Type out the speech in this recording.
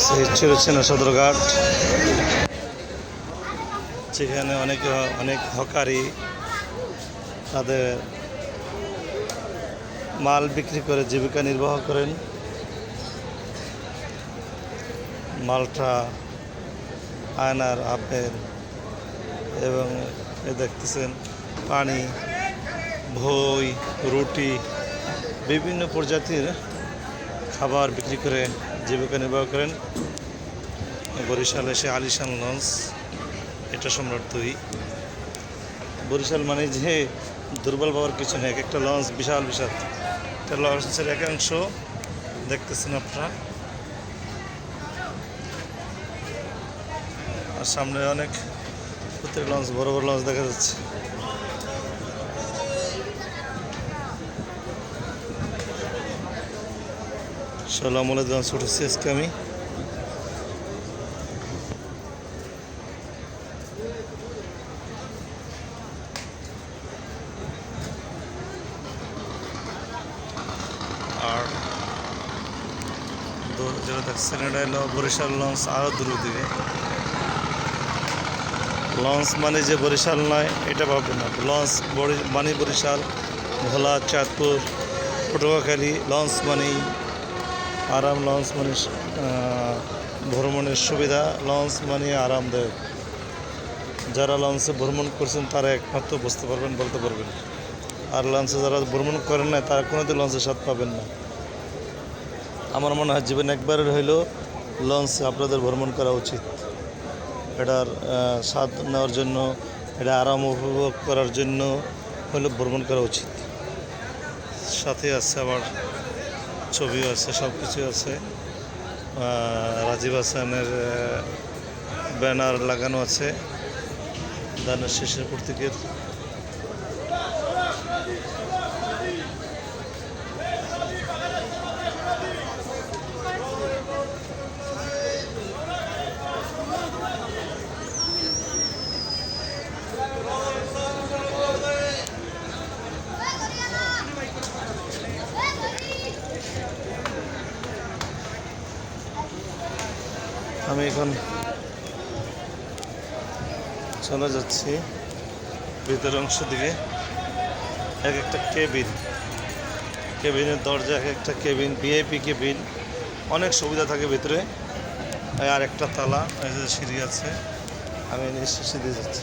সেই চিরচেনা সদরঘাট সেখানে অনেক অনেক হকারি তাদের মাল বিক্রি করে জীবিকা নির্বাহ করেন। মালটা আয়নার আপেল এবং এ দেখতেছেন পানি ভই রুটি, বিভিন্ন প্রজাতির খাবার বিক্রি করে জীবিকা নির্বাহ করেন। বরিশাল এসে আলিশান লঞ্চ এটা সম্রাট দুই। বরিশাল মানে যে দুর্বল পাওয়ার কিছু নেই, এক একটা লঞ্চ বিশাল বিশাল। একটা লঞ্চের একাংশ দেখতেছেন আপনারা। আর সামনে অনেক প্রত্যেক লঞ্চ, বড় বড় লঞ্চ দেখা যাচ্ছে। আমলের লঞ্চ উঠেছি আজকে আমি? আর যেটা দেখছেন, এটা হলো বরিশাল লঞ্চ আরও দূরে দিকে। লঞ্চ মানে যে বরিশাল নয়, এটা ভাববেন না। লঞ্চ মানে বরিশাল, ভোলা, চাঁদপুর, পটুয়াখালী, লঞ্চ মানেই আরাম লঞ্চ মানে ভ্রমণের সুবিধা। লঞ্চ মানে আরামদায়ক যারা লঞ্চে ভ্রমণ করছেন, তারা একমাত্র বুঝতে পারবেন, বলতে পারবেন। আর লঞ্চে যারা ভ্রমণ করেন না তারা কোনোদিন লঞ্চের স্বাদ পাবেন না। আমার মনে হয় জীবনে একবারের হইলেও লঞ্চে আপনাদের ভ্রমণ করা উচিত। এটার স্বাদ নেওয়ার জন্য, এটা আরাম উপভোগ করার জন্য হলে ভ্রমণ করা উচিত। সাথে আছে আবার ছবিও আছে সব কিছু আছে রাজীব হাসানের ব্যানার লাগানো আছে। দানের শেষের প্রতীকের। আমি এখন চলে যাচ্ছি ভিতরের অংশ দিকে। এক একটা কেবিন। কেবিনের দরজা, এক একটা কেবিন, ভিআইপি কেবিন। অনেক সুবিধা থাকে ভিতরে। আর একটা তালা, এই যে সিঁড়ি আছে। আমি নিঃশ্বাসে সিঁড়ি যাচ্ছি।